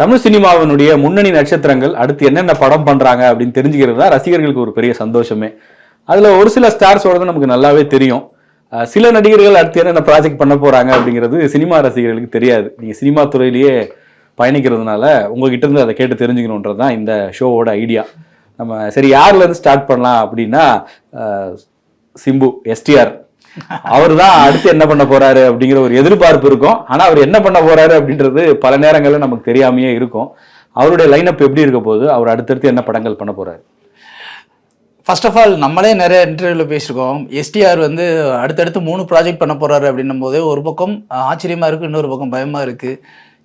தமிழ் சினிமாவினுடைய முன்னணி நட்சத்திரங்கள் அடுத்து என்னென்ன படம் பண்ணுறாங்க அப்படின்னு தெரிஞ்சுக்கிறது தான் ரசிகர்களுக்கு ஒரு பெரிய சந்தோஷமே. அதில் ஒரு சில ஸ்டார்ஸோட நமக்கு நல்லாவே தெரியும். சில நடிகர்கள் அடுத்து என்னென்ன ப்ராஜெக்ட் பண்ண போகிறாங்க அப்படிங்கிறது சினிமா ரசிகர்களுக்கு தெரியாது. நீங்கள் சினிமா துறையிலேயே பயணிக்கிறதுனால உங்ககிட்ட இருந்து அதை கேட்டு தெரிஞ்சுக்கணுன்றது தான் இந்த ஷோவோட ஐடியா நம்ம சரி யார்லேருந்து ஸ்டார்ட் பண்ணலாம் அப்படின்னா சிம்பு எஸ்டிஆர் அவர் தான் அடுத்து என்ன பண்ண போறாரு அப்படிங்கிற ஒரு எதிர்பார்ப்பு இருக்கும். ஆனா அவர் என்ன பண்ண போறாரு அப்படின்றது பல நேரங்களில் நமக்கு தெரியாமையே இருக்கும். அவருடைய லைன் அப் எப்படி இருக்க போகுது? அவர் அடுத்தடுத்து என்ன படங்கள் பண்ண போறாரு? ஃபர்ஸ்ட் ஆஃப் ஆல் நம்மளே நிறைய இன்டர்வியூவில் பேசியிருக்கோம். எஸ்டிஆர் வந்து அடுத்தடுத்து மூணு ப்ராஜெக்ட் பண்ண போறாரு அப்படின்னும் போது ஒரு பக்கம் ஆச்சரியமா இருக்கு இன்னொரு பக்கம் பயமா இருக்கு.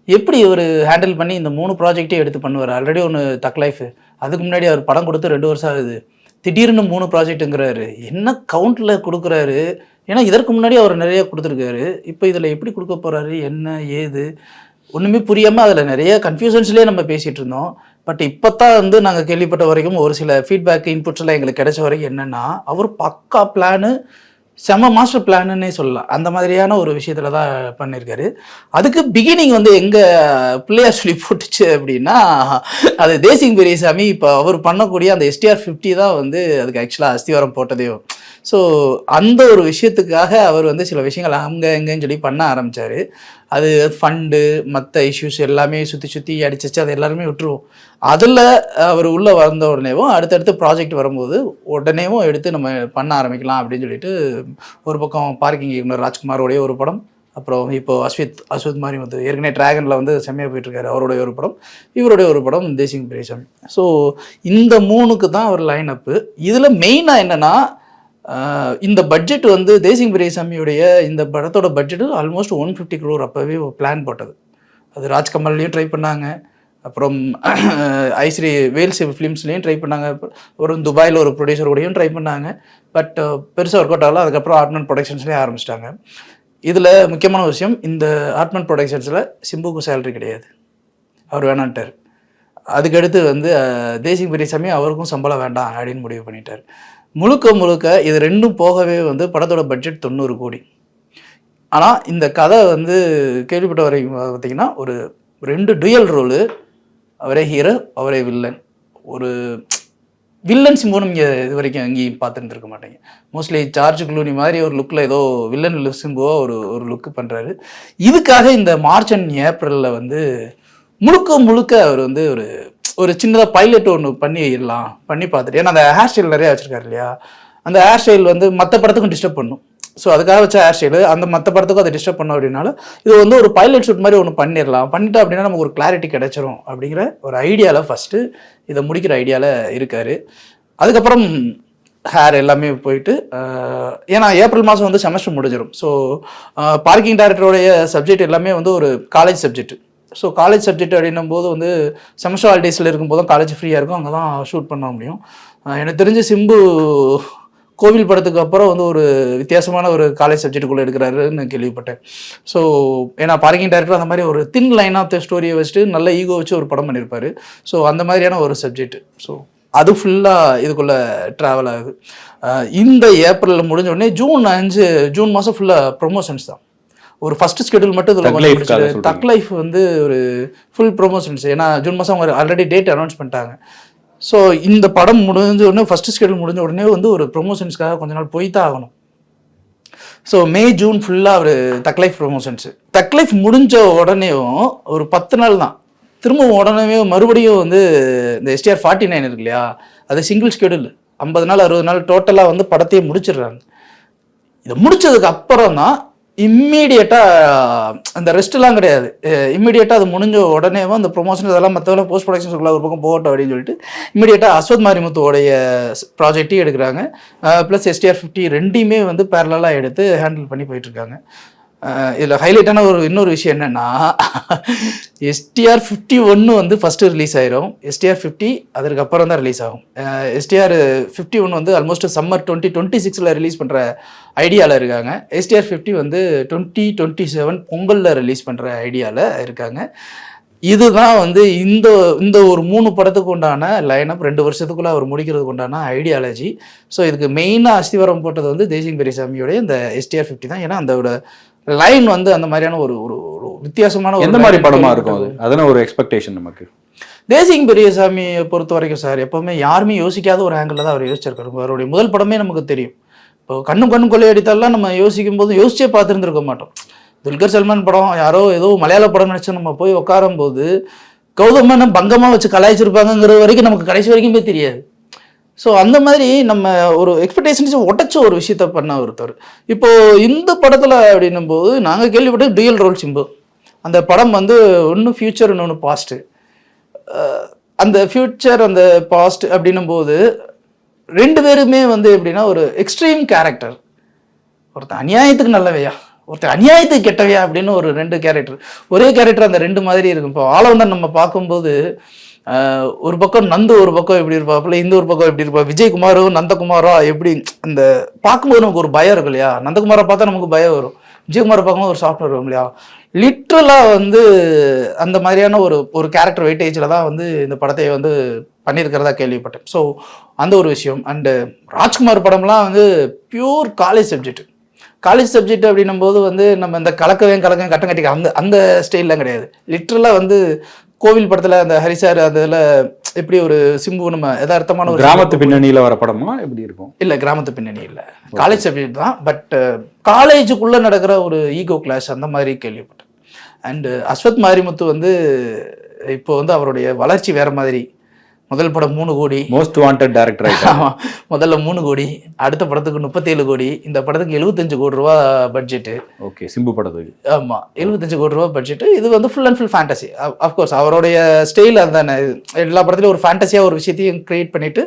எப்படி இவர் ஹேண்டில் பண்ணி இந்த மூணு ப்ராஜெக்டே எடுத்து பண்ணுவார்? ஆல்ரெடி ஒன்று தக் லைஃப் அதுக்கு முன்னாடி அவர் படம் கொடுத்து ரெண்டு வருஷம் ஆகுது. திடீர்னு மூணு ப்ராஜெக்ட்டுங்கிறாரு. என்ன கவுண்டில் கொடுக்குறாரு? ஏன்னா இதற்கு முன்னாடி அவர் நிறைய கொடுத்துருக்காரு. இப்போ இதில் எப்படி கொடுக்க போகிறாரு என்ன? ஏது? ஒன்றுமே புரியாமல் அதில் நிறைய கன்ஃபியூஷன்ஸ்லேயே நம்ம பேசிகிட்டு இருந்தோம். பட் இப்போ தான் வந்து நாங்கள் கேள்விப்பட்ட வரைக்கும் ஒரு சில ஃபீட்பேக் இன்புட்ஸ்லாம் எங்களுக்கு கிடைச்ச வரைக்கும் என்னென்னா அவர் பக்கா பிளானு செம மாஸ்டர் பிளானுன்னே சொல்லலாம். அந்த மாதிரியான ஒரு விஷயத்துல தான் பண்ணியிருக்காரு அதுக்கு பிகினிங் வந்து எங்க பிள்ளையார் சொல்லி போட்டுச்சு அப்படின்னா அது தேசிங் பெரியசாமி இப்போ அவர் பண்ணக்கூடிய அந்த எஸ்டிஆர் ஃபிஃப்டி தான் வந்து அதுக்கு ஆக்சுவலாக அஸ்திவாரம் போட்டதையும் ஸோ அந்த ஒரு விஷயத்துக்காக அவர் வந்து சில விஷயங்கள் அங்கே எங்கேன்னு சொல்லி பண்ண ஆரம்பித்தார் அது ஃபண்டு மற்ற இஷ்யூஸ் எல்லாமே சுற்றி சுற்றி அடிச்சிச்சு அதை எல்லாருமே விட்டுருவோம். அதில் அவர் உள்ளே வந்த உடனேவும் அடுத்தடுத்து ப்ராஜெக்ட் வரும்போது உடனேவும் எடுத்து நம்ம பண்ண ஆரம்பிக்கலாம் அப்படின்னு சொல்லிட்டு ஒரு பக்கம் பார்க்கிங் இயக்குனர் ராஜ்குமாரோடைய ஒரு படம் அப்புறம் இப்போ அஸ்வித் அஸ்வித் மாதிரி வந்து ஏற்கனவே டிராகனில் வந்து செம்மையாக போயிட்டுருக்காரு அவருடைய ஒரு படம் இவருடைய ஒரு படம் தேசிங் பிரேசம் ஸோ இந்த மூணுக்கு தான் அவர் லைன் அப்பு இதில் மெயினாக என்னென்னா இந்த பட்ஜெட் வந்து தேசிங் பிரியசாமியுடைய இந்த படத்தோட budget almost one fifty crore அப்போவே பிளான் போட்டது. அது ராஜ்கமல்லையும் ட்ரை பண்ணாங்க. அப்புறம் ஐஸ்ரீ வேல்ஸ் ஃபிலிம்ஸ்லேயும் ட்ரை பண்ணாங்க. ஒரு துபாயில் ஒரு ப்ரொடியூசர் கூடயும் ட்ரை பண்ணாங்க. பட் பெருசாக ஒர்க் அவுட் ஆகல. அதுக்கப்புறம் ஆர்ட்மெண்ட் ப்ரொடக்ஷன்ஸ்லேயே ஆரம்பிச்சிட்டாங்க. இதில் முக்கியமான விஷயம் இந்த ஆர்ட்மெண்ட் ப்ரொடக்ஷன்ஸில் சிம்புக்கு சேலரி கிடையாது. அவர் வேணான்ட்டார். அதுக்கடுத்து வந்து தேசிங் பெரியசாமி அவருக்கும் சம்பளம் வேண்டாம் அப்படின்னு முடிவு பண்ணிட்டார். முழுக்க முழுக்க இது ரெண்டும் போகவே வந்து படத்தோட பட்ஜெட் தொண்ணூறு கோடி. ஆனால் இந்த கதை வந்து கேள்விப்பட்ட வரைக்கும் பார்த்தீங்கன்னா ஒரு ரெண்டு டுயல் ரோலு அவரே ஹீரோ அவரே வில்லன் ஒரு வில்லன் சிம்பு நீங்கள் இது வரைக்கும் எங்கேயும் பார்த்துருந்துருக்க மாட்டீங்க. மோஸ்ட்லி சார்ஜ் குளூனி மாதிரி ஒரு லுக்கில் ஏதோ வில்லன் சிம்புவோ ஒரு ஒரு லுக்கு பண்ணுறாரு இதுக்காக இந்த மார்ச் அண்ட் ஏப்ரலில் வந்து முழுக்க முழுக்க அவர் வந்து ஒரு ஒரு சின்னதாக பைலட் ஒன்று பண்ணிடலாம் பண்ணி பார்த்துட்டு. ஏன்னா அந்த ஹேர் ஸ்டைல் நிறையா வச்சுருக்காரு இல்லையா? அந்த ஹேர் ஸ்டைல் வந்து மற்ற படத்துக்கும் டிஸ்டர்ப் பண்ணும். ஸோ அதுக்காக வச்ச ஹேர் ஸ்டைலு அந்த மற்ற படத்துக்கும் அதை டிஸ்டர்ப் பண்ணோம் அப்படின்னால இது வந்து ஒரு பைலட் ஷூட் மாதிரி ஒன்று பண்ணிடலாம். பண்ணிட்டோம் அப்படின்னா நமக்கு ஒரு கிளாரிட்டி கிடைச்சிரும் அப்படிங்கிற ஒரு ஐடியாவில் ஃபஸ்ட்டு இதை முடிக்கிற ஐடியாவில் இருக்கார். அதுக்கப்புறம் ஹேர் எல்லாமே போயிட்டு ஏன்னா ஏப்ரல் மாதம் வந்து செமஸ்டர் முடிஞ்சிடும் ஸோ பார்க்கிங் டேரக்டருடைய சப்ஜெக்ட் எல்லாமே வந்து ஒரு college subject so college subject அப்படின்னும் போது வந்து செமஸ்டர் ஹாலிடேஸில் இருக்கும்போதும் காலேஜ் ஃப்ரீயாக இருக்கும். அங்கே தான் ஷூட் பண்ண முடியும். எனக்கு தெரிஞ்ச சிம்பு கோவில் படத்துக்கு அப்புறம் வந்து ஒரு வித்தியாசமான ஒரு காலேஜ் சப்ஜெக்ட்டுக்குள்ளே எடுக்கிறாருன்னு கேள்விப்பட்டேன். ஸோ ஏன்னா பார்க்கிங் டேரக்டர் அந்த மாதிரி ஒரு தின் லைன் ஆஃப் த ஸ்டோரியை வச்சுட்டு நல்ல ஈகோ வச்சு ஒரு படம் பண்ணியிருப்பார் ஸோ அந்த மாதிரியான ஒரு சப்ஜெக்ட் ஸோ அது ஃபுல்லாக இதுக்குள்ளே ட்ராவல் ஆகுது. இந்த ஏப்ரலில் முடிஞ்ச உடனே ஜூன் அஞ்சு ஜூன் மாதம் ஃபுல்லாக ப்ரொமோஷன்ஸ் தான். ஒரு ஃபர்ஸ்ட் ஸ்கெடியூல் மட்டும் இதில். தக் லைஃப் வந்து ஒரு ஃபுல் ப்ரொமோஷன்ஸ் ஏன்னா ஜூன் மாதம் அவங்க ஆல்ரெடி டேட் அனௌன்ஸ் பண்ணிட்டாங்க. ஸோ இந்த படம் முடிஞ்ச உடனே ஃபர்ஸ்ட் ஸ்கெடியூல் முடிஞ்ச உடனே வந்து ஒரு ப்ரொமோஷன்ஸ்க்காக கொஞ்ச நாள் போய் தான் ஆகணும். ஸோ மே ஜூன் ஃபுல்லாக அவர் Thug Life promotions Thug Life முடிஞ்ச உடனேயும் ஒரு பத்து நாள் தான். திரும்பவும் உடனே மறுபடியும் வந்து இந்த எஸ்டிஆர் ஃபார்ட்டி நைன் இருக்கு இல்லையா அது சிங்கிள் ஸ்கெடியூல் ஐம்பது நாள் அறுபது நாள் டோட்டலாக வந்து படத்தையே முடிச்சிடுறாங்க. இதை முடிச்சதுக்கு அப்புறம் தான் இம்மீடியட்டாக அந்த ரெஸ்ட்லாம் கிடையாது. இம்மீடியட்டாக அது முடிஞ்ச உடனே அந்த ப்ரொமோஷன் இதெல்லாம் மற்றவெல்லாம் போஸ்ட் ப்ரொடக்ஷன்ஸ்க்குள்ள ஒரு பக்கம் போகட்டும் அப்படின்னு சொல்லிட்டு இம்மீடியட்டாக அஸ்வத் மாரிமுத்துவோடைய ப்ராஜெக்டையும் எடுக்கிறாங்க. ப்ளஸ் எஸ்டிஆர் ஃபிஃப்டி ரெண்டையுமே வந்து பேரலாக எடுத்து ஹேண்டில் பண்ணி போயிட்டுருக்காங்க இதில் ஹைலைட்டான ஒரு இன்னொரு விஷயம் என்னென்னா எஸ்டிஆர் ஃபிஃப்டி ஒன்று வந்து ஃபஸ்ட்டு ரிலீஸ் ஆயிரும். எஸ்டிஆர் ஃபிஃப்டி அதற்கப்புறம் தான் ரிலீஸ் ஆகும். எஸ்டிஆர் ஃபிஃப்டி ஒன் வந்து ஆல்மோஸ்ட் சம்மர் டுவெண்ட்டி டுவெண்ட்டி சிக்ஸில் ரிலீஸ் பண்ணுற ஐடியாவில் இருக்காங்க. எஸ்டிஆர் ஃபிஃப்டி வந்து டுவெண்ட்டி டுவெண்ட்டி செவன் பொங்கலில் ரிலீஸ் பண்ணுற ஐடியாவில் இருக்காங்க. இதுதான் வந்து இந்த இந்த ஒரு மூணு படத்துக்கு உண்டான லைனப் ரெண்டு வருஷத்துக்குள்ள அவர் முடிக்கிறதுக்கு உண்டான ஐடியாலஜி ஸோ இதுக்கு மெயினாக அஸ்திவாரம் போட்டது வந்து தேசிங் பெரியசாமியோடைய இந்த எஸ்டிஆர் ஃபிஃப்டி தான். ஏன்னா அந்த லைன் வந்து அந்த மாதிரியான ஒரு ஒரு ஒரு வித்தியாசமான எந்த மாதிரி படமா. இருக்கும் அது? அதான ஒரு எக்ஸ்பெக்டேஷன் நமக்கு. தேசிங் பெரியசாமியை பொறுத்த வரைக்கும் சார் எப்பவுமே யாருமே யோசிக்காத ஒரு ஆங்கிள் தான் அவர் யோசிச்சிருக்காரு. அவருடைய முதல் படமே நமக்கு தெரியும். இப்போ கண்ணும் கண்ணும் கொள்ளையடித்தாலாம் நம்ம யோசிக்கும் போது யோசிச்சே பார்த்துருந்துருக்க மாட்டோம். துல்கர் சல்மான் படம் யாரோ ஏதோ மலையாள படம் நினச்சி நம்ம போய் உட்காரும் போது கௌதமனை பங்கமாக வச்சு கலாய்ச்சிருப்பாங்கங்கிற வரைக்கும் நமக்கு கடைசி வரைக்கும் போய் தெரியாது. ஸோ அந்த மாதிரி நம்ம ஒரு எக்ஸ்பெக்டேஷன்ஸ் உடச்ச ஒரு விஷயத்த பண்ண ஒருத்தர். இப்போ இந்த படத்தில் அப்படின்னும் போது நாங்கள் கேள்விப்பட்டது டுயல் ரோல் சிம்பு அந்த படம் வந்து ஒன்று ஃபியூச்சர் இன்னொன்று பாஸ்ட்டு அந்த ஃபியூச்சர் அந்த பாஸ்ட் அப்படின்னும் போது ரெண்டு பேருமே வந்து எப்படின்னா ஒரு எக்ஸ்ட்ரீம் கேரக்டர் ஒருத்தன் அநியாயத்துக்கு நல்லவையா? ஒருத்தர் அநியாயத்துக்கு கெட்டவையா? அப்படின்னு ஒரு ரெண்டு கேரக்டர் ஒரே கேரக்டர் அந்த ரெண்டு மாதிரி இருக்கும். இப்போ ஆளவந்தன் நம்ம பார்க்கும்போது ஒரு பக்கம் நந்து ஒரு பக்கம் எப்படி இருப்பாப்புல இந்த ஒரு பக்கம் எப்படி இருப்பா விஜயகுமாரோ நந்தகுமாரோ எப்படி அந்த பார்க்கும்போது நமக்கு ஒரு பயம் இருக்கும் இல்லையா? நந்தகுமாரை பார்த்தா நமக்கு பயம் வரும். விஜயகுமாரை பார்க்கும்போது ஒரு சாஃப்ட்வேர் வரும் இல்லையா? லிட்ரலாக வந்து அந்த மாதிரியான ஒரு ஒரு கேரக்டர் வெயிட்டேஜில் தான் வந்து இந்த படத்தை வந்து பண்ணியிருக்கிறதா கேள்விப்பட்டேன். ஸோ அந்த ஒரு விஷயம். அண்டு ராஜ்குமார் படம்லாம் வந்து pure college subject college subject அப்படின்னும் போது வந்து நம்ம இந்த கலக்கவே கலக்கம் கட்டம் கட்டிக்க அந்த அந்த ஸ்டைல்லாம் கிடையாது. லிட்ரலாக வந்து கோவில் படத்தில் அந்த ஹரிசார் அதில் எப்படி ஒரு சிம்பு நம்ம யதார்த்தமான ஒரு கிராமத்து பின்னணியில வர படமா எப்படி இருக்கும்? இல்ல கிராமத்து பின்னணி இல்ல. காலேஜ் சப்ஜெக்ட் தான் பட் காலேஜுக்குள்ள நடக்கிற ஒரு ஈகோ கிளாஷ் அந்த மாதிரி கேள்விப்பட்டேன். அண்ட் அஸ்வத் மாரிமுத்து வந்து இப்போ வந்து அவருடைய வளர்ச்சி வேற மாதிரி முதல் படம் மூணு கோடி. மோஸ்ட் வாண்டட் டேரக்டர் ஆமா. முதல்ல மூணு கோடி அடுத்த படத்துக்கு முப்பத்தேழு கோடி இந்த படத்துக்கு எழுபத்தஞ்சு கோடி ரூபா பட்ஜெட்டு ஓகே சிம்பு படத்துக்கு ஆமா எழுபத்தஞ்சு கோடி ரூபா பட்ஜெட் இது வந்து full and full fantasy of course அவருடைய ஸ்டைல் அதுதானே. எல்லா படத்துலையும் ஒரு ஃபேண்டசியாக ஒரு விஷயத்தையும் கிரியேட் பண்ணிட்டு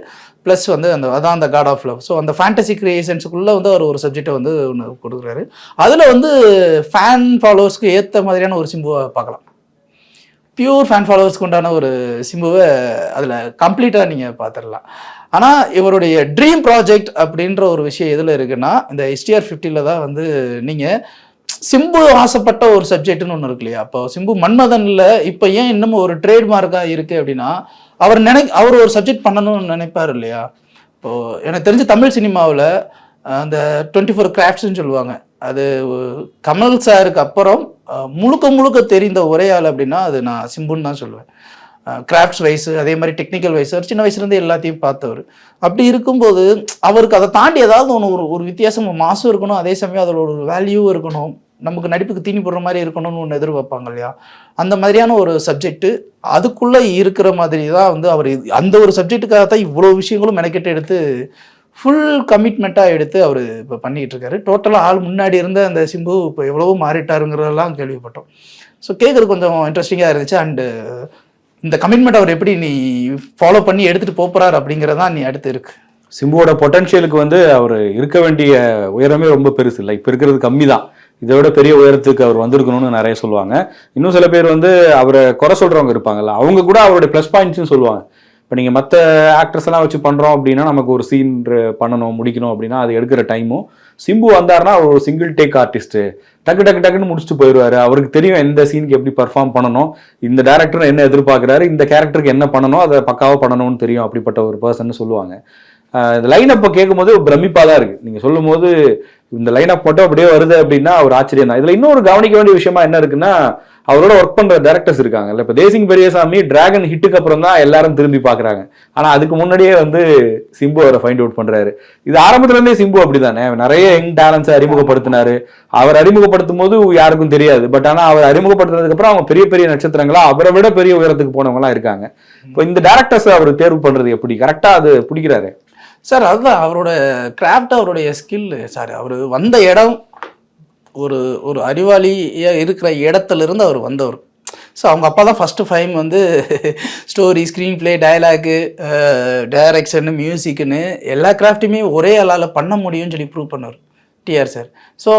ப்ளஸ் வந்து அந்த அதான் அந்த காட் ஆஃப் லவ் ஸோ அந்த ஃபேண்டசி கிரியேஷன்ஸுக்குள்ளே வந்து அவர் ஒரு சப்ஜெக்டை வந்து ஒன்று கொடுக்குறாரு. அதில் வந்து ஃபேன் ஃபாலோவர்ஸ்க்கு ஏற்ற மாதிரியான ஒரு சிம்புவை பார்க்கலாம். பியூர் ஃபேன் ஃபாலோவர்ஸ்க்கு உண்டான ஒரு சிம்புவை அதில் கம்ப்ளீட்டாக நீங்கள் பார்த்துடலாம் ஆனால் இவருடைய ட்ரீம் ப்ராஜெக்ட் அப்படின்ற ஒரு விஷயம் எதில் இருக்குன்னா இந்த எஸ்டிஆர் ஃபிஃப்டியில் தான் வந்து நீங்கள் சிம்பு ஆசைப்பட்ட ஒரு சப்ஜெக்ட்னு ஒன்று இருக்கு இல்லையா? அப்போ சிம்பு மன்மதனில் இப்போ ஏன் இன்னமும் ஒரு ட்ரேட்மார்க்காக இருக்குது அப்படின்னா அவர் நினை அவர் ஒரு சப்ஜெக்ட் பண்ணணும்னு நினைப்பார் இல்லையா? இப்போது எனக்கு தெரிஞ்ச தமிழ் சினிமாவில் அந்த டுவெண்ட்டி ஃபோர் கிராஃப்ட்ஸ்ன்னு சொல்லுவாங்க. அது கமல் சாருக்கு அப்புறம் முழுக்க முழுக்க தெரிந்த ஒரே ஆள் அப்படின்னா அது நான் சிம்புன்னு தான் சொல்லுவேன். கிராஃப்ட்ஸ் வைஸ் அதே மாதிரி டெக்னிக்கல் வைஸ் அவர் சின்ன வயசுலேருந்து எல்லாத்தையும் பார்த்தவர். அப்படி இருக்கும்போது அவருக்கு அதை தாண்டி ஏதாவது ஒன்று ஒரு ஒரு வித்தியாசம் மாசும் இருக்கணும் அதே சமயம் அதில் ஒரு வேல்யூவும் இருக்கணும் நமக்கு நடிப்புக்கு தீனி போடுற மாதிரி இருக்கணும்னு ஒன்று எதிர்பார்ப்பாங்க இல்லையா? அந்த மாதிரியான ஒரு சப்ஜெக்ட்டு அதுக்குள்ளே இருக்கிற மாதிரி தான் வந்து அவர் அந்த ஒரு சப்ஜெக்ட்டுக்காக தான் இவ்வளோ விஷயங்களும் மெனக்கெட்டு எடுத்து ஃபுல் கமிட்மெண்ட்டாக எடுத்து அவர் இப்போ பண்ணிக்கிட்டு இருக்காரு டோட்டலாக ஆள் முன்னாடி இருந்த அந்த சிம்பு இப்போ எவ்வளவோ மாறிட்டாருங்கிறதெல்லாம் கேள்விப்பட்டோம். ஸோ கேட்குறது கொஞ்சம் இன்ட்ரெஸ்டிங்காக இருந்துச்சு அண்டு இந்த கமிட்மெண்ட் அவர் எப்படி நீ ஃபாலோ பண்ணி எடுத்துகிட்டு போகிறார் அப்படிங்கிறதான் நீ அடுத்து இருக்கு. சிம்புவோட பொட்டன்ஷியலுக்கு வந்து அவர் இருக்க வேண்டிய உயரமே ரொம்ப பெருசு இல்லை. இப்போ இருக்கிறது கம்மி தான் இதை விட பெரிய உயரத்துக்கு அவர் வந்திருக்கணும்னு நிறைய சொல்லுவாங்க. இன்னும் சில பேர் வந்து அவரை குறை சொல்றவங்க இருப்பாங்கல்ல அவங்க கூட அவருடைய ப்ளஸ் பாயிண்ட்ஸ்னு சொல்லுவாங்க. இப்போ நீங்கள் மற்ற ஆக்டர்ஸ் எல்லாம் வச்சு பண்ணுறோம் அப்படின்னா நமக்கு ஒரு சீன் பண்ணணும் முடிக்கணும் அப்படின்னா அது எடுக்கிற டைமும் சிம்பு வந்தாருன்னா அவர் ஒரு சிங்கிள் டேக் ஆர்டிஸ்ட்டு டக்கு டக்கு டக்குன்னு முடிச்சுட்டு போயிடுவாரு. அவருக்கு தெரியும் எந்த சீனுக்கு எப்படி பர்ஃபார்ம் பண்ணணும். இந்த டேரக்டர் என்ன எதிர்பார்க்குறாரு இந்த கேரக்டருக்கு என்ன பண்ணணும் அதை பக்காவாக பண்ணணும்னு தெரியும் அப்படிப்பட்ட ஒரு பர்சன் சொல்லுவாங்க. இந்த லைன் அப்போ கேட்கும்போது பிரமிப்பாக தான் இருக்குது நீங்கள் சொல்லும் போது இந்த லைனை மட்டும் அப்படியே வருது அப்படின்னா ஒரு ஆச்சரியம் தான். இதுல இன்னொரு கவனிக்க வேண்டிய விஷயமா என்ன இருக்குன்னா அவரோட ஒர்க் பண்ற டேரக்டர்ஸ் இருக்காங்கல்ல இப்போ தேசிங் பெரியசாமி டிராகன் ஹிட்டுக்கு அப்புறம் தான் எல்லாரும் திரும்பி பாக்குறாங்க ஆனா அதுக்கு முன்னாடியே வந்து சிம்பு அவரை ஃபைண்ட் அவுட் பண்றாரு. இது ஆரம்பத்துல இருந்தே சிம்பு அப்படிதானே? நிறைய யங் டேலண்ட்ஸை அறிமுகப்படுத்தினாரு. அவர் அறிமுகப்படுத்தும் போது யாருக்கும் தெரியாது. பட் ஆனா அவர் அறிமுகப்படுத்துனதுக்கு அப்புறம் அவங்க பெரிய பெரிய நட்சத்திரங்களா அவரை விட பெரிய உயரத்துக்கு போனவங்கலாம் இருக்காங்க. இப்போ இந்த டேரக்டர்ஸ் அவர் தேர்வு பண்றது எப்படி? கரெக்டா அது பிடிக்கிறாரு? சார் அதுதான் அவரோட கிராஃப்ட் அவருடைய ஸ்கில் சார் அவர் வந்த இடம் ஒரு ஒரு அறிவாளியாக இருக்கிற இடத்துல இருந்து அவர் வந்தவர். ஸோ அவங்க அப்பா தான் ஃபஸ்ட்டு ஃபைம் வந்து story screen play dialogue direction மியூசிக்குன்னு எல்லா கிராஃப்ட்டுமே ஒரே ஆளால் பண்ண முடியும்னு சொல்லி ப்ரூவ் பண்ணுவார் டிஆர் சார். ஸோ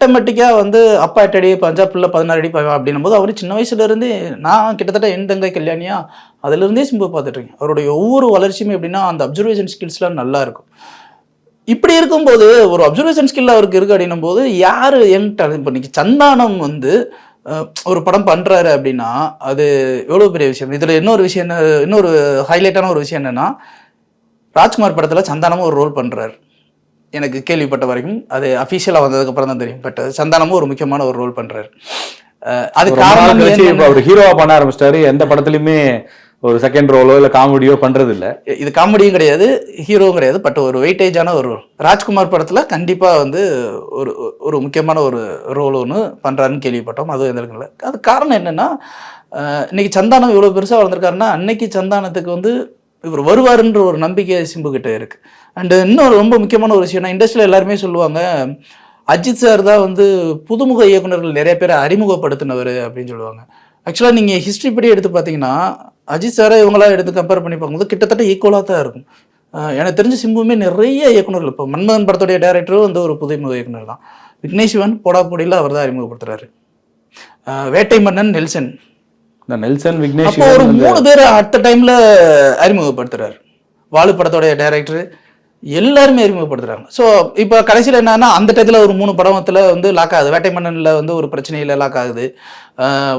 ஆட்டோமேட்டிக்காக வந்து அப்பா எட்டு அடி பஞ்சாப் பிள்ளை பதினாறு அடி பாய்வா அப்படின்னும் போது அவர் சின்ன வயசுலேருந்தே நான் கிட்டத்தட்ட என் தங்கை கல்யாணியா அதுலேருந்தே சிம்பு பார்த்துட்ருக்கேன். அவருடைய ஒவ்வொரு வளர்ச்சியுமே எப்படின்னா அந்த அப்சர்வேஷன் ஸ்கில்ஸ்லாம் நல்லா இருக்கும் இப்படி இருக்கும்போது ஒரு அப்சர்வேஷன் ஸ்கில் அவருக்கு இருக்கு அப்படின்னும் போது யார் என்கிட்ட இப்போ இன்னைக்கு சந்தானம் வந்து ஒரு படம் பண்ணுறாரு அப்படின்னா அது எவ்வளோ பெரிய விஷயம்? இதில் இன்னொரு விஷயம் என்ன இன்னொரு ஹைலைட்டான ஒரு விஷயம் என்னென்னா ராஜ்குமார் படத்தில் சந்தானமும் ஒரு ரோல் பண்ணுறாரு எனக்கு கேள்விப்பட்ட வரைக்கும் அது அஃபீஷியலாக வந்ததுக்கப்புறம் தான் தெரியும். பட் சந்தானமும் ஒரு முக்கியமான ஒரு ரோல் பண்ணுறாரு அது காரணம் அவர் ஹீரோவா பண்ண ஆரம்பிச்சிட்டாரு. எந்த படத்துலயுமே ஒரு செகண்ட் ரோலோ இல்ல காமெடியோ பண்றது இல்ல இது காமெடியும் கிடையாது ஹீரோவும் கிடையாது. பட் ஒரு வெயிட்டேஜான ஒரு role. ராஜ்குமார் படத்துல கண்டிப்பா வந்து ஒரு ஒரு முக்கியமான ஒரு ரோல் ஒன்று பண்றாருன்னு கேள்விப்பட்டோம். அதுவும் எந்த இல்லை. அது காரணம் என்னன்னா இன்னைக்கு சந்தானம் இவ்வளவு பெருசா வளர்ந்துருக்காருன்னா அன்னைக்கு சந்தானத்துக்கு வந்து இவர் வருவாருன்ற ஒரு நம்பிக்கை சிம்பு கிட்ட இருக்கு. அண்ட் இன்னொரு ரொம்ப முக்கியமான ஒரு விஷயம்னா இண்டஸ்ட்ரியில் எல்லாருமே சொல்லுவாங்க அஜித் சார் தான் வந்து புதுமுக இயக்குனர்கள் நிறைய பேரை அறிமுகப்படுத்தினவர் அப்படின்னு சொல்லுவாங்க. ஆக்சுவலாக நீங்கள் ஹிஸ்ட்ரி படி எடுத்து பார்த்தீங்கன்னா அஜித் சாரை இவங்களாம் எடுத்து கம்பேர் பண்ணி பார்க்கும்போது கிட்டத்தட்ட ஈக்குவலாக தான் இருக்கும். எனக்கு தெரிஞ்ச சிம்புமே நிறைய இயக்குனர்கள் இப்போ மன்மதன் படத்துடைய டேரக்டரும் வந்து ஒரு புதுமுக இயக்குனர் தான். விக்னேஷ் சிவன் போடா போடியில் அவர் தான் அறிமுகப்படுத்துறாரு. வேட்டை மன்னன் நெல்சன். நெல்சன் விக்னேஷ் ஒரு மூணு பேர் அட் டைம்ல அறிமுகப்படுத்துறாரு. வாலு படத்தோடைய டைரக்டர் எல்லாருமே அறிமுகப்படுத்துறாங்க. ஸோ இப்போ கடைசியில் என்னன்னா அந்த டயத்தில் ஒரு மூணு படத்தில் வந்து லாக் ஆகுது. வேட்டை மன்னனில் வந்து ஒரு பிரச்சனையில் லாக் ஆகுது.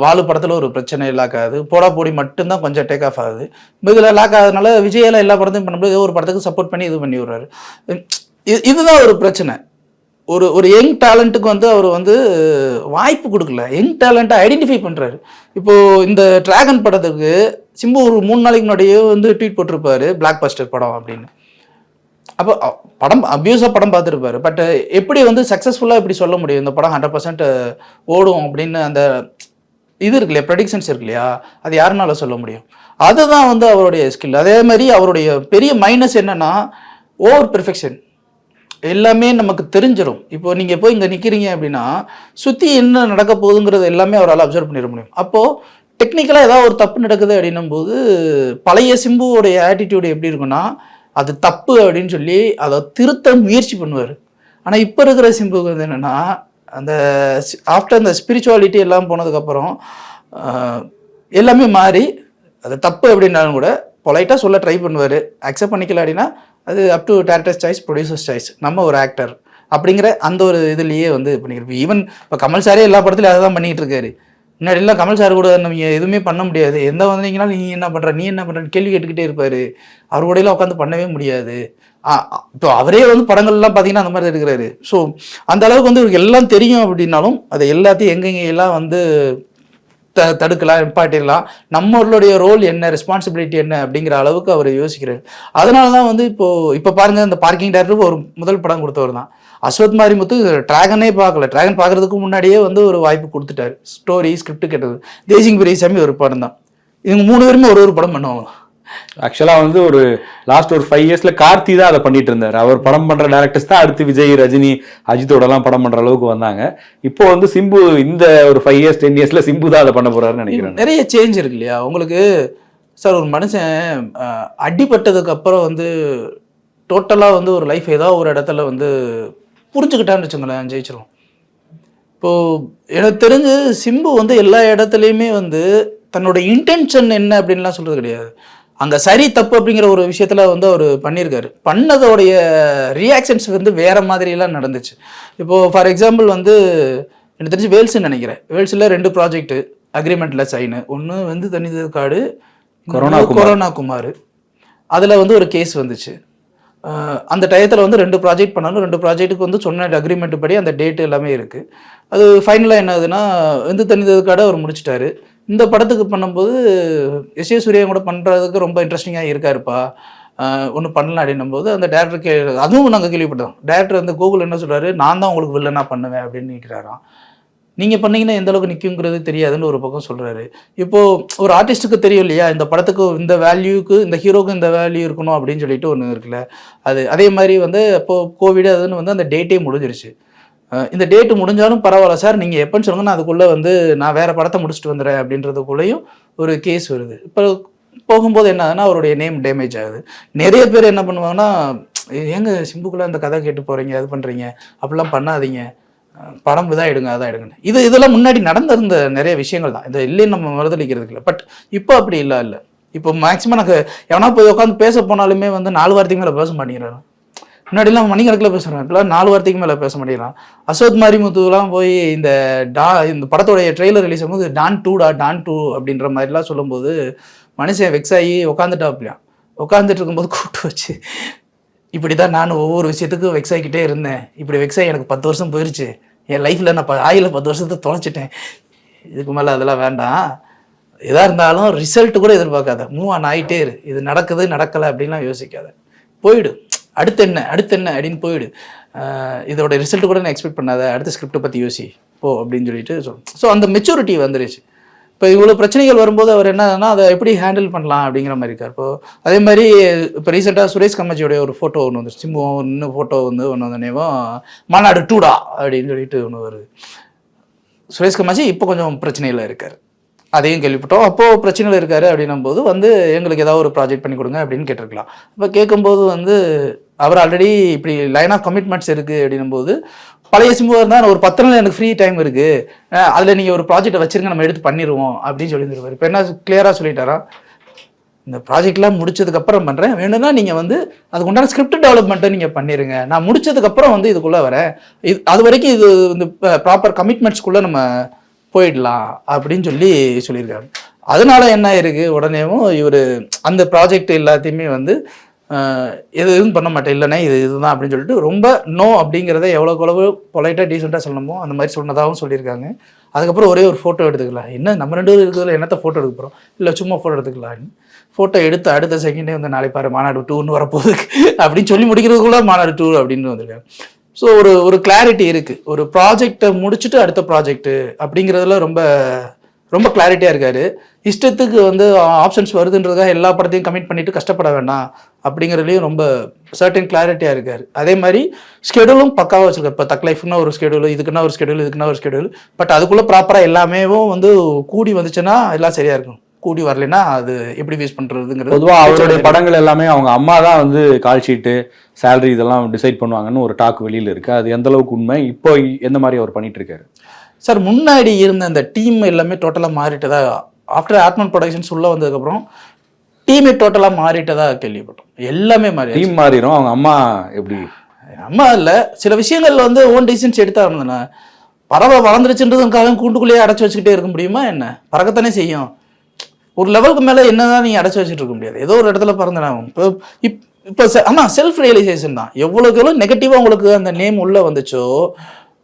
வாலு படத்தில் ஒரு பிரச்சனை லாக் ஆகுது. போடா போடி மட்டும்தான் கொஞ்சம் டேக் ஆஃப் ஆகுது. இதில் லாக் ஆகுதுனால விஜயால எல்லா படத்தையும் பண்ணும்போது ஏதோ ஒரு படத்துக்கு சப்போர்ட் பண்ணி இது பண்ணி விடுறாரு. இது- இதுதான் ஒரு பிரச்சனை. ஒரு ஒரு யங் டேலண்ட்டுக்கு வந்து அவர் வந்து வாய்ப்பு கொடுக்கல. யங் டேலண்ட்டை ஐடென்டிஃபை பண்ணுறாரு இப்போது இந்த டிராகன் படத்துக்கு சிம்பு ஒரு மூணு நாளைக்கு முன்னாடியே வந்து ட்வீட் போட்டிருப்பாரு. பிளாக் பஸ்டர் படம் அப்படின்னு. அப்போ படம் அபியூஸாக படம் பார்த்துருப்பாரு. பட் எப்படி வந்து சக்ஸஸ்ஃபுல்லாக இப்படி சொல்ல முடியும்? இந்த படம் ஹண்ட்ரட் பர்சன்ட் ஓடும் அப்படின்னு அந்த இது இருக்கு இல்லையா ப்ரெடிக்ஷன்ஸ் இருக்கு இல்லையா அது யாருனால சொல்ல முடியும்? அதுதான் வந்து அவருடைய ஸ்கில் அதே மாதிரி அவருடைய பெரிய மைனஸ் என்னன்னா ஓவர் பெர்ஃபெக்ஷன் எல்லாமே நமக்கு தெரிஞ்சிடும் இப்போ நீங்கள் போய் இங்கே நிற்கிறீங்க அப்படின்னா சுற்றி என்ன நடக்க போகுதுங்கிறது எல்லாமே அவரால் அப்சர்வ் பண்ணிட முடியும். அப்போது டெக்னிக்கலாக ஏதாவது ஒரு தப்பு நடக்குது அப்படின்னும் போது பழைய சிம்புவோடைய ஆட்டிடியூடு எப்படி இருக்குன்னா அது தப்பு அப்படின்னு சொல்லி அதை திருத்த முயற்சி பண்ணுவார். ஆனால் இப்போ இருக்கிற சிம்புக்கு வந்து என்னென்னா அந்த ஆஃப்டர் அந்த ஸ்பிரிச்சுவாலிட்டி எல்லாம் போனதுக்கப்புறம் எல்லாமே மாறி அது தப்பு அப்படின்னாலும் கூட பொலைட்டாக சொல்ல ட்ரை பண்ணுவார். அக்செப்ட் பண்ணிக்கல அப்படின்னா அது up to directors choice producers choice நம்ம ஒரு ஆக்டர் அப்படிங்கிற அந்த ஒரு இதுலேயே வந்து பண்ணிக்கிறோம் ஈவன் இப்போ கமல் சாரே எல்லா படத்துலையும் அதை தான் பண்ணிகிட்டு இருக்காரு. முன்னாடிலாம் கமல் சார் கூட நம்ம எதுவுமே பண்ண முடியாது. எந்த வந்தீங்கனாலும் நீ என்ன பண்ணுற நீ என்ன பண்ணுறன்னு கேள்வி கேட்டுக்கிட்டே இருப்பார். அவர் கூடலாம் உட்காந்து பண்ணவே முடியாது. ஆ, இப்போ அவரே வந்து படங்கள்லாம் பார்த்தீங்கன்னா அந்த மாதிரி தான் இருக்கிறாரு ஸோ அந்த அளவுக்கு வந்து இவருக்கு எல்லாம் தெரியும் அப்படின்னாலும் அதை எல்லாத்தையும் எங்கெங்க எல்லாம் வந்து த தடுக்கலாம் நிப்பாட்டிடலாம். நம்மளுடைய ரோல் என்ன ரெஸ்பான்சிபிலிட்டி என்ன அப்படிங்கிற அளவுக்கு அவர் யோசிக்கிறார். அதனால தான் வந்து இப்போது இப்போ பாருங்க இந்த பார்க்கிங் டேரக்டர் ஒரு முதல் படம் கொடுத்தவர் தான். அஸ்வத் மாரிமுத்து டிராகனே பார்க்கல. டிராகன் பார்க்கறதுக்கு முன்னாடியே வந்து ஒரு வாய்ப்பு கொடுத்துட்டாரு. ஸ்டோரி ஸ்கிரிப்ட் கேட்டது. தேசிங் பெரியசாமி ஒரு படம் தான். இவங்க மூணு பேருமே ஒரு ஒரு படம் பண்ணுவாங்க. ஆக்சுவலா வந்து ஒரு லாஸ்ட் ஒரு ஃபைவ் இயர்ஸ்ல கார்த்தி தான் அதை பண்ணிட்டு இருந்தாரு. அவர் படம் பண்ற டேரக்டர்ஸ் தான் அடுத்து விஜய் ரஜினி அஜித்தோட எல்லாம் படம் பண்ற அளவுக்கு வந்தாங்க. இப்போ வந்து சிம்பு இந்த ஒரு ஃபைவ் இயர்ஸ் டென் இயர்ஸ்ல சிம்பு தான் அதை பண்ண போறாருன்னு நினைக்கிறேன். நிறைய சேஞ்ச் இருக்கு இல்லையா? உங்களுக்கு சார் ஒரு மனுஷன் அடிபட்டதுக்கு அப்புறம் வந்து டோட்டலாக வந்து ஒரு லைஃப் ஏதோ ஒரு இடத்துல வந்து புரிஞ்சுக்கிட்டான்னு வச்சுங்களேன் ஜெயிச்சிரும் இப்போ எனக்கு தெரிஞ்சு சிம்பு வந்து எல்லா இடத்துலையுமே வந்து தன்னோட இன்டென்ஷன் என்ன அப்படின்லாம் சொல்றது கிடையாது. அங்க சரி தப்பு அப்படிங்கிற ஒரு விஷயத்துல வந்து அவர் பண்ணியிருக்காரு. பண்ணதோடைய ரியாக்ஷன்ஸ் வந்து வேற மாதிரி எல்லாம் நடந்துச்சு. இப்போ ஃபார் எக்ஸாம்பிள் வந்து எனக்கு தெரிஞ்சு வேல்ஸ்ன்னு நினைக்கிறேன். வேல்ஸில் ரெண்டு ப்ராஜெக்ட் அக்ரிமெண்ட்ல சைனு ஒன்று வந்து தனித காடு கொரோனா. கொரோனா குமார். அதில் வந்து ஒரு கேஸ் வந்துச்சு. அந்த டயத்தில் வந்து ரெண்டு ப்ராஜெக்ட் பண்ணாலும் ரெண்டு ப்ராஜெக்ட்டுக்கு வந்து சொன்ன அக்ரிமெண்ட் படி அந்த டேட் எல்லாமே இருக்குது அது ஃபைனலாக என்ன ஆகுதுன்னா வந்து தனித்ததுக்காக அவர் முடிச்சிட்டாரு. இந்த படத்துக்கு பண்ணும்போது எஸ் ஏ சூர்யா கூட பண்ணுறதுக்கு ரொம்ப இன்ட்ரெஸ்டிங்காக இருக்காருப்பா. ஒன்று பண்ணலாம் அப்படின்னும் போது அந்த டேரக்டர் கே அதுவும் நாங்கள் கேள்விப்பட்டோம். டேரக்டர் வந்து கூகுள் என்ன சொல்கிறாரு நான் தான் உங்களுக்கு வில்லனாக பண்ணுவேன் அப்படின்னு நினைக்கிறாராம் நீங்கள் பண்ணீங்கன்னா எந்த அளவுக்கு நிற்குங்கிறது தெரியாதுன்னு ஒரு பக்கம் சொல்கிறாரு இப்போது ஒரு ஆர்டிஸ்ட்டுக்கு தெரியும் இல்லையா? இந்த படத்துக்கு இந்த வேல்யூக்கு இந்த ஹீரோக்கு இந்த வேல்யூ இருக்கணும் அப்படின்னு சொல்லிட்டு ஒன்று இருக்குல்ல? அது அதே மாதிரி வந்து இப்போது கோவிட் அதுன்னு வந்து அந்த டேட்டே முடிஞ்சிருச்சு. இந்த டேட்டு முடிஞ்சாலும் பரவாயில்ல சார். நீங்கள் எப்போன்னு சொல்லுங்க நான் அதுக்குள்ளே வந்து நான் வேறு படத்தை முடிச்சுட்டு வந்துடுறேன் அப்படின்றதுக்குள்ளேயும் ஒரு கேஸ் வருது. இப்போ போகும்போது என்ன ஆகுதுன்னா அவருடைய நேம் டேமேஜ் ஆகுது. நிறைய பேர் என்ன பண்ணுவாங்கன்னா ஏங்க சிம்புக்குள்ள அந்த கதை கேட்டு போகிறீங்க அது பண்ணுறீங்க அப்படிலாம் பண்ணாதீங்க. பரம்பு படம் எடுங்க அதான் எடுங்க இது இதெல்லாம் முன்னாடி நடந்திருந்த நிறைய விஷயங்கள் தான். இதை இல்லைன்னு நம்ம மறுதளிக்கிறதுக்கு இல்லை. பட் இப்போ அப்படி இல்லை இல்லை. இப்போ மேக்ஸிமம் எனக்கு எவனா போய் உட்காந்து பேச போனாலுமே வந்து நாலு வார்த்தைக்கு மேலே பேச மாட்டேங்கிறாங்க முன்னாடிலாம் மணிக்கணக்கில் பேசுகிறாங்க இப்போலாம் நாலு வார்த்தைக்கு மேலே பேச மாட்டேங்கிறான். அசோத் மாரிமுத்துலாம் போய் இந்த டா இந்த படத்தோடைய ட்ரெய்லர் ரிலீஸ் ஆகும்போது டான் டூடா டான் டூ அப்படின்ற மாதிரிலாம் சொல்லும்போது மனுஷன் வெக்ஸ் ஆகி உட்காந்துட்டாப்லையாம் உட்காந்துட்டு இருக்கும்போது கூப்பிட்டு வச்சு இப்படி தான் நான் ஒவ்வொரு விஷயத்துக்கும் வெக்ஸ் ஆகிக்கிட்டே இருந்தேன். இப்படி வெக்ஸ் ஆகி எனக்கு பத்து வருஷம் போயிருச்சு. என் லைஃப்பில் நான் ப- ஆயில பத்து வருஷத்தை தொலைச்சிட்டேன். இதுக்கு மேலே அதெல்லாம் வேண்டாம். எதாக இருந்தாலும் ரிசல்ட் கூட எதிர்பார்க்காத. மூவ் ஆன் ஆகிட்டே இரு. இது நடக்குது நடக்கலை அப்படின்லாம் யோசிக்காத. போயிடு. அடுத்து என்ன? அடுத்து என்ன? அப்படின்னு போயிடு. இதோட ரிசல்ட் கூட நான் எக்ஸ்பெக்ட் பண்ணாத. அடுத்த ஸ்கிரிப்டை பற்றி யோசி. போ அப்படின்னு சொல்லிட்டு சொல். ஸோ அந்த மெச்சூரிட்டி வந்துருச்சு. இப்போ இவ்வளோ பிரச்சனைகள் வரும்போது அவர் என்னன்னா அதை எப்படி ஹேண்டில் பண்ணலாம் அப்படிங்கிற மாதிரி இருக்கார். இப்போ அதே மாதிரி இப்போ ரீசெண்டாக சுரேஷ் கம்மாச்சியோடைய ஒரு ஃபோட்டோ ஒன்று வந்து சிம்பு இன்னும் ஃபோட்டோ வந்து ஒன்று வந்தோடனேவும் மாநாடு டூடா அப்படின்னு சொல்லிட்டு ஒன்று வருது. சுரேஷ் கமாச்சி இப்போ கொஞ்சம் பிரச்சனையில் இருக்கார். அதையும் கேள்விப்பட்டோம். அப்போது பிரச்சனையில் இருக்காரு அப்படின்னும் போது வந்து எங்களுக்கு ஏதாவது ஒரு ப்ராஜெக்ட் பண்ணி கொடுங்க அப்படின்னு கேட்டிருக்கலாம். இப்போ கேட்கும்போது வந்து அவர் ஆல்ரெடி இப்படி லைன் ஆஃப் கமிட்மெண்ட்ஸ் இருக்குது அப்படின்னும் போது பழைய சிம்புவாக இருந்தால் ஒரு பத்து நாள் எனக்கு ஃப்ரீ டைம் இருக்குது அதில் நீங்கள் ஒரு ப்ராஜெக்ட்டை வச்சிருங்க நம்ம எடுத்து பண்ணிடுவோம் அப்படின்னு சொல்லியிருந்திருப்பார் இப்போ என்ன கிளியராக சொல்லிட்டாரா? இந்த ப்ராஜெக்ட்லாம் முடிச்சதுக்கப்புறம் பண்ணுறேன் வேணும்னா நீங்கள் வந்து அதுக்கு உண்டான ஸ்கிரிப்ட் டெவலப்மெண்ட்டை நீங்கள் பண்ணிடுங்க நான் முடிச்சதுக்கப்புறம் வந்து இதுக்குள்ளே வரேன். இது அது வரைக்கும் இது இந்த ப்ராப்பர் கமிட்மெண்ட்ஸ்குள்ளே நம்ம போயிடலாம் அப்படின்னு சொல்லி சொல்லியிருக்காரு. அதனால என்ன இருக்குது உடனேவும் இவர் அந்த ப்ராஜெக்ட் எல்லாத்தையுமே வந்து எது எதுவும் பண்ண மாட்டேன். இல்லைண்ணே இது இதுதான் அப்படின்னு சொல்லிட்டு ரொம்ப நோ அப்படிங்கிறத எவ்வளோக்கு எவ்வளவு பொலைட்டாக டீசெண்டாக சொல்லணுமோ அந்த மாதிரி சொன்னதாகவும் சொல்லியிருக்காங்க. அதுக்கப்புறம் ஒரே ஒரு ஃபோட்டோ எடுத்துக்கலாம். என்ன நம்ம ரெண்டு பேரும் இருக்கிறதுல என்னத்த ஃபோட்டோ எடுக்க போகிறோம் இல்லை சும்மா ஃபோட்டோ எடுத்துக்கலாம்னு. ஃபோட்டோ எடுத்து அடுத்த செகண்டே வந்து நாளை பாரு மாநாடு டூன்னு வரப்போகுது. அப்படின்னு சொல்லி முடிக்கிறதுக்குள்ள மாநாடு டூ அப்படின்னு வந்திருக்காங்க. ஸோ ஒரு ஒரு கிளாரிட்டி இருக்குது ஒரு ப்ராஜெக்டை முடிச்சுட்டு அடுத்த ப்ராஜெக்ட்டு அப்படிங்கிறதுல ரொம்ப ரொம்ப கிளாரிட்டியாக இருக்காரு. இஷ்டத்துக்கு வந்து ஆப்ஷன்ஸ் வருதுன்றதுக்காக எல்லா படத்தையும் கமிட் பண்ணிட்டு கஷ்டப்பட வேண்டாம். அப்படிங்கிறதுலையும் ரொம்ப சர்டன் கிளாரிட்டியாக இருக்காரு. அதே மாதிரி ஸ்கெடியூலும் பக்காவாக வச்சிருக்காரு. இப்போ தக் லைஃப்னா ஒரு ஸ்கெடியூல் இதுக்குன்னா ஒரு ஸ்கெடியூல் இதுக்குன்னா ஒரு ஸ்கெடியூல் பட் அதுக்குள்ளே ப்ராப்பராக எல்லாமே வந்து கூடி வந்துச்சுன்னா எல்லாம் சரியாக இருக்கும். கூடி வரலைன்னா அது எப்படி ஃபேஸ் பண்ணுறதுங்கிறது பொதுவா அவருடைய படங்கள் எல்லாமே அவங்க அம்மா தான் வந்து கால் ஷீட்டு சேலரி இதெல்லாம் டிசைட் பண்ணுவாங்கன்னு ஒரு டாக் வெளியில இருக்கு. அது எந்த அளவுக்கு உண்மை? இப்போ எந்த மாதிரி அவர் பண்ணிட்டு இருக்காரு சார் முன்னாடி இருந்த அந்த டீம் எல்லாமே டோட்டலாக மாறிட்டதா? ஆஃப்டர் ஆத்மன் ப்ரொடக்ஷன்ஸ் உள்ளே வந்ததுக்கப்புறம் டீமே டோட்டலாக மாறிட்டதா கேள்விப்பட்டோம். எல்லாமே மாறி டீம் மாறிடும் அவங்க அம்மா எப்படி? அம்மா இல்லை சில விஷயங்கள்ல வந்து ஓன் டிசிஷன்ஸ் எடுத்தா இருந்தேண்ணே பறவை வளர்ந்துருச்சுன்றதுக்காக கூண்டுக்குள்ளேயே அடைச்சி வச்சுக்கிட்டே இருக்க முடியுமா என்ன? பறக்கத்தானே செய்யும். ஒரு லெவலுக்கு மேலே என்னதான் நீங்கள் அடைச்சி வச்சுட்டு இருக்க முடியாது. ஏதோ ஒரு இடத்துல பறந்துடாகும் இப்போ இப் இப்போ ஆமா செல்ஃப் ரியலைசேஷன் தான் எவ்வளோக்கு எவ்வளோ நெகட்டிவாக உங்களுக்கு அந்த நேம் உள்ளே வந்துச்சோ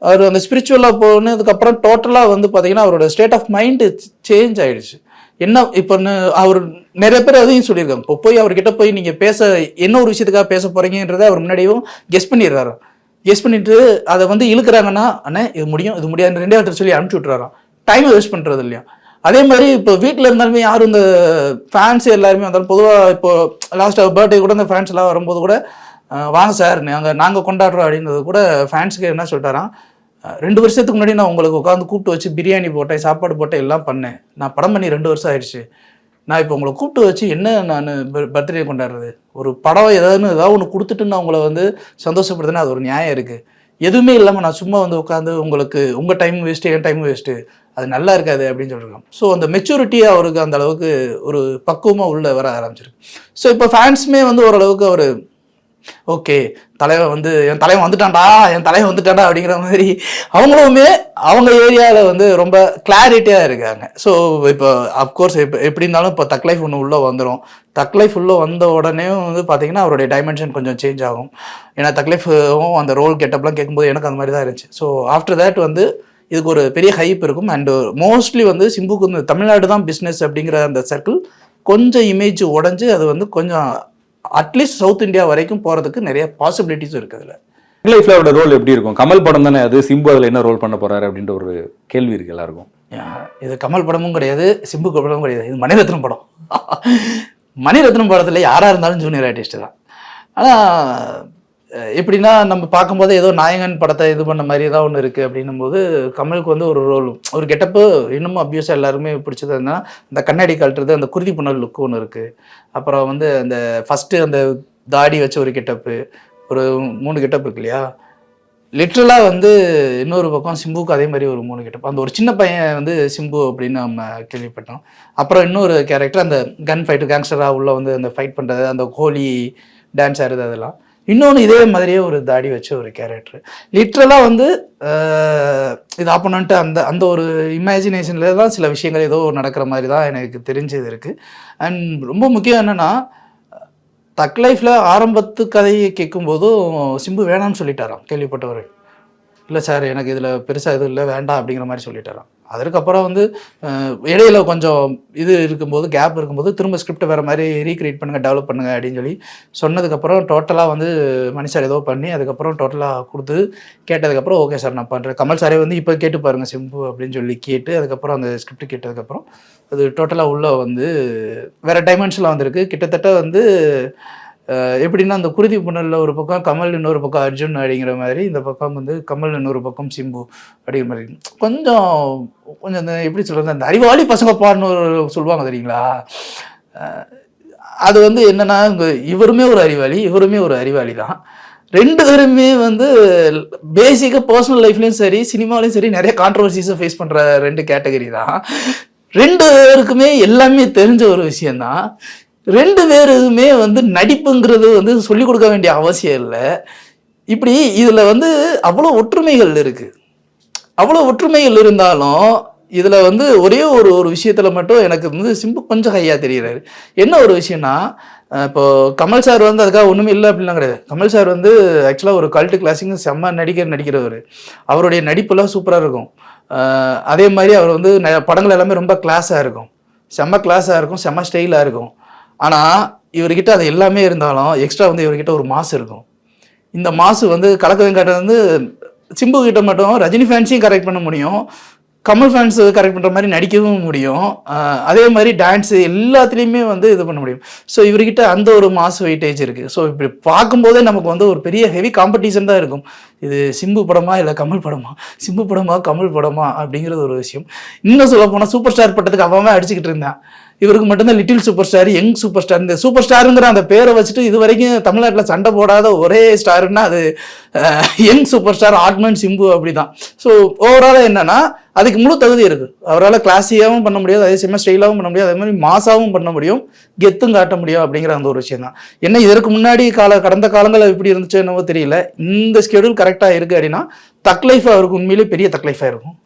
அவர் அந்த ஸ்பிரிச்சுவலாக போனதுக்கப்புறம் டோட்டலாக வந்து பார்த்தீங்கன்னா அவரோட ஸ்டேட் ஆஃப் மைண்டு சேஞ்ச் ஆயிடுச்சு. என்ன இப்போ அவர் நிறைய பேர் அதையும் சொல்லியிருக்காங்க. இப்போ போய் அவர்கிட்ட போய் நீங்கள் பேச என்ன ஒரு விஷயத்துக்காக பேச போறீங்கன்றதை அவர் முன்னாடியும் கெஸ் பண்ணிடுறாரு. கெஸ் பண்ணிட்டு அதை வந்து இழுக்கிறாங்கன்னா அண்ணே இது முடியும் இது முடியாது ரெண்டே வார்த்தை சொல்லி அனுப்பிச்சி விட்டுறாராம். டைமை வேஸ்ட் பண்ணுறது இல்லையா? அதே மாதிரி இப்போ வீட்டில் இருந்தாலுமே யாரும் இந்த ஃபேன்ஸ் எல்லாருமே வந்தாலும் பொதுவாக இப்போ லாஸ்ட் பர்த்டே கூட இந்த ஃபேன்ஸ் எல்லாம் வரும்போது கூட வாங்க சார் நாங்கள் நாங்கள் கொண்டாடுறோம் அப்படின்றது கூட ஃபேன்ஸுக்கு என்ன சொல்லிட்டாராம். ரெண்டு வருஷத்துக்கு முன்னாடி நான் உங்களுக்கு உட்காந்து கூப்பிட்டு வச்சு பிரியாணி போட்டேன் சாப்பாடு போட்டேன் எல்லாம் பண்ணேன். நான் படம் பண்ணி ரெண்டு வருஷம் ஆயிடுச்சு. நான் இப்போ உங்களை கூப்பிட்டு வச்சு என்ன நான் பர்த்டே கொண்டாடுறது? ஒரு படம் ஏதாவது ஏதாவது ஒன்று கொடுத்துட்டு நான் உங்களை வந்து சந்தோஷப்படுதுன்னா அது ஒரு நியாயம் இருக்குது எதுவுமே இல்லாமல் நான் சும்மா வந்து உட்காந்து உங்களுக்கு உங்கள் டைம் வேஸ்ட்டு என் டைம் வேஸ்ட்டு அது நல்லா இருக்காது அப்படின்னு சொல்லியிருக்கோம் ஸோ அந்த மெச்சூரிட்டி அவருக்கு அந்த அளவுக்கு ஒரு பக்குவமாக உள்ளே வர ஆரம்பிச்சிருக்கு. ஸோ இப்போ ஃபேன்ஸுமே வந்து ஓரளவுக்கு அவர் ஓகே தலைவன் வந்து என் தலைவன் வந்துட்டான்டா என் தலைவன் வந்துட்டான்டா அப்படிங்கிற மாதிரி அவங்களுமே அவங்க ஏரியாவில் வந்து ரொம்ப கிளாரிட்டியாக இருக்காங்க. ஸோ இப்போ அஃப்கோர்ஸ் இப்போ எப்படி இருந்தாலும் இப்போ தக் லைஃப் ஒன்று உள்ளே வந்துடும் தக் லைஃப் உள்ளே வந்த உடனே வந்து பார்த்தீங்கன்னா அவருடைய டைமென்ஷன் கொஞ்சம் சேஞ்ச் ஆகும். ஏன்னா தக் லைஃபும் அந்த ரோல் கெட்டப்லாம் கேட்கும்போது எனக்கு அந்த மாதிரி தான் இருந்துச்சு. ஸோ ஆஃப்டர் தேட் வந்து இதுக்கு ஒரு பெரிய ஹைப் இருக்கும். அண்ட் மோஸ்ட்லி வந்து சிம்புக்கு வந்து தமிழ்நாடு தான் பிஸ்னஸ் அப்படிங்கிற அந்த சர்க்கிள் கொஞ்சம் இமேஜ் உடஞ்சி அது வந்து கொஞ்சம் அட்லீஸ்ட் சவுத் இந்தியா வரைக்கும் போகிறதுக்கு நிறைய பாசிபிலிட்டிஸ் இருக்குது அதில். லைஃப்ல அவரோட ரோல் எப்படி இருக்கும்? கமல் படம் தானே அது? சிம்பு அதுல என்ன ரோல் பண்ண போறாரு அப்படின்ற ஒரு கேள்வி இருக்கு எல்லாருக்கும். இது கமல் படமும் கிடையாது சிம்பு படமும் கிடையாது. இது மணிரத்னம் படம். மணிரத்னம் படத்தில் யாராக இருந்தாலும் ஜூனியர் ஆர்டிஸ்ட் தான். ஆனால் எப்படின்னா நம்ம பார்க்கும்போது ஏதோ நாயகன் படத்தை இது பண்ண மாதிரி தான் ஒன்று இருக்குது அப்படின்னும் போது கமலுக்கு வந்து ஒரு ரோல் ஒரு கெட்டப்பு இன்னமும் அப்யூஸாக எல்லாருமே பிடிச்சது என்னன்னா இந்த கண்ணாடி கழட்டுறது அந்த குருதி புணல் லுக்கு ஒன்று இருக்குது அப்புறம் வந்து அந்த ஃபஸ்ட்டு அந்த தாடி வச்ச ஒரு கெட்டப்பு ஒரு மூணு கெட்டப் இருக்கு இல்லையா? லிட்ரலாக வந்து இன்னொரு பக்கம் சிம்புக்கு அதே மாதிரி ஒரு மூணு கெட்டப் அந்த ஒரு சின்ன பையன் வந்து சிம்பு அப்படின்னு நம்ம கேள்விப்பட்டோம். அப்புறம் இன்னொரு கேரக்டர் அந்த கன் ஃபைட்டு கேங்ஸ்டராக உள்ள வந்து அந்த ஃபைட் பண்ணுறது அந்த கோலி டான்ஸ் ஆடுறது அதெல்லாம். இன்னொன்று இதே மாதிரியே ஒரு தாடி வச்ச ஒரு கேரக்டர் லிட்ரலாக வந்து இது ஆப்போனண்ட்டு அந்த அந்த ஒரு இமேஜினேஷனில் தான் சில விஷயங்கள் ஏதோ நடக்கிற மாதிரி தான் எனக்கு தெரிஞ்சது இருக்குது அண்ட் ரொம்ப முக்கியம் என்னென்னா தக் லைஃப்பில் ஆரம்பத்து கதையை கேட்கும்போதும் சிம்பு வேணாம்னு சொல்லிட்டாராம் கேள்விப்பட்டவர் இல்லை சார் எனக்கு இதில் பெருசாக எதுவும் இல்லை வேண்டாம் அப்படிங்கிற மாதிரி சொல்லிட்டாராம். அதுக்கப்புறம் வந்து இடையில கொஞ்சம் இது இருக்கும்போது கேப் இருக்கும்போது திரும்ப ஸ்கிரிப்ட் வேறு மாதிரி ரீக்ரியேட் பண்ணுங்கள் டெவலப் பண்ணுங்க அப்படின்னு சொல்லி சொன்னதுக்கப்புறம் டோட்டலாக வந்து மணி சார் ஏதோ பண்ணி அதுக்கப்புறம் டோட்டலாக கொடுத்து கேட்டதுக்கப்புறம் ஓகே சார் நான் பண்ணுறேன் கமல் சாரே வந்து இப்போ கேட்டு பாருங்கள் சிம்பு அப்படின்னு சொல்லி கேட்டு அதுக்கப்புறம் அந்த ஸ்கிரிப்ட் கேட்டதுக்கப்புறம் அது டோட்டலாக உள்ளே வந்து வேறு டைமென்ஷனில் வந்திருக்கு. கிட்டத்தட்ட வந்து எப்படின்னா அந்த குருதி புனலில் ஒரு பக்கம் கமல் இன்னொரு பக்கம் அர்ஜுன் அப்படிங்கிற மாதிரி இந்த பக்கம் வந்து கமல் இன்னொரு பக்கம் சிம்பு அப்படிங்கிற மாதிரி. கொஞ்சம் கொஞ்சம் அந்த எப்படி சொல்கிறது அந்த அறிவாளி பசங்க ஒரு சொல்லுவாங்க தெரியுங்களா? அது வந்து என்னென்னா இவருமே ஒரு அறிவாளி இவருமே ஒரு அறிவாளி தான். ரெண்டு பேருமே வந்து பேசிக்காக பர்சனல் லைஃப்லையும் சரி சினிமாலையும் சரி நிறைய கான்ட்ரவர்சிஸை ஃபேஸ் பண்ணுற ரெண்டு கேட்டகரி தான். ரெண்டு பேருக்குமே எல்லாமே தெரிஞ்ச ஒரு விஷயந்தான் ரெண்டு பேருமே வந்து நடிப்புங்கிறது வந்து சொல்லிக் கொடுக்க வேண்டிய அவசியம் இல்லை. இப்படி இதில் வந்து அவ்வளோ ஒற்றுமைகள் இருக்குது அவ்வளோ ஒற்றுமைகள் இருந்தாலும் இதில் வந்து ஒரே ஒரு ஒரு விஷயத்தில் மட்டும் எனக்கு வந்து சிம்பு கொஞ்சம் ஹையாக தெரியுறாரு. என்ன ஒரு விஷயம்னா இப்போது கமல் சார் வந்து அதுக்காக ஒன்றுமே இல்லை அப்படிலாம் கிடையாது. கமல் சார் வந்து ஆக்சுவலாக ஒரு கல்ட்டு கிளாஸிங் செம்ம நடிகர் நடிக்கிறவர். அவருடைய நடிப்புலாம் சூப்பராக இருக்கும். அதே மாதிரி அவர் வந்து ந- படங்கள் எல்லாமே ரொம்ப கிளாஸாக இருக்கும். செம்ம கிளாஸாக இருக்கும் செம்ம ஸ்டைலாக இருக்கும். ஆனால் இவர்கிட்ட அது எல்லாமே இருந்தாலும் எக்ஸ்ட்ரா வந்து இவர்கிட்ட ஒரு மாசு இருக்கும். இந்த மாசு வந்து கலக்க வெங்காட்ட வந்து சிம்பு கிட்ட மட்டும் ரஜினி ஃபேன்ஸையும் கரெக்ட் பண்ண முடியும். கமல் ஃபேன்ஸ் கரெக்ட் பண்ணுற மாதிரி நடிக்கவும் முடியும். அதே மாதிரி டான்ஸ் எல்லாத்துலேயுமே வந்து இது பண்ண முடியும். ஸோ இவர்கிட்ட அந்த ஒரு மாஸ் வெயிட்டேஜ் இருக்குது ஸோ இப்படி பார்க்கும்போதே நமக்கு வந்து ஒரு பெரிய ஹெவி காம்படிஷன் தான் இருக்கும். இது சிம்பு படமா இல்லை கமல் படமா? சிம்பு படமா கமல் படமா? அப்படிங்கிறது ஒரு விஷயம். இன்னும் சொல்ல போனால் சூப்பர் ஸ்டார் பட்டத்துக்கு அவன் அடிச்சுக்கிட்டு இருந்தான். இவருக்கு மட்டும்தான் little super star young super star இந்த சூப்பர் ஸ்டாருங்கிற அந்த பேரை வச்சுட்டு இது வரைக்கும் தமிழ்நாட்டில் சண்டை போடாத ஒரே ஸ்டாருன்னா அது young super star Atman Simbu அப்படிதான். ஸோ ஓவராலாக என்னன்னா அதுக்கு முழு தகுதி இருக்குது அவரால் கிளாஸியாகவும் பண்ண முடியாது அதே சமயம் ஸ்டைலாகவும் பண்ண முடியாது அதே மாதிரி மாசாவும் பண்ண முடியும் கெத்தும் காட்ட முடியும் அப்படிங்கிற அந்த ஒரு விஷயம் தான் என்ன இதற்கு முன்னாடி கால கடந்த காலங்கள் எப்படி இருந்துச்சு என்னவோ தெரியல. இந்த ஸ்கெடியூல் கரெக்டாக இருக்குது அப்படின்னா தக் லைஃப் அவருக்கு உண்மையிலேயே பெரிய தக் லைஃபாக இருக்கும்.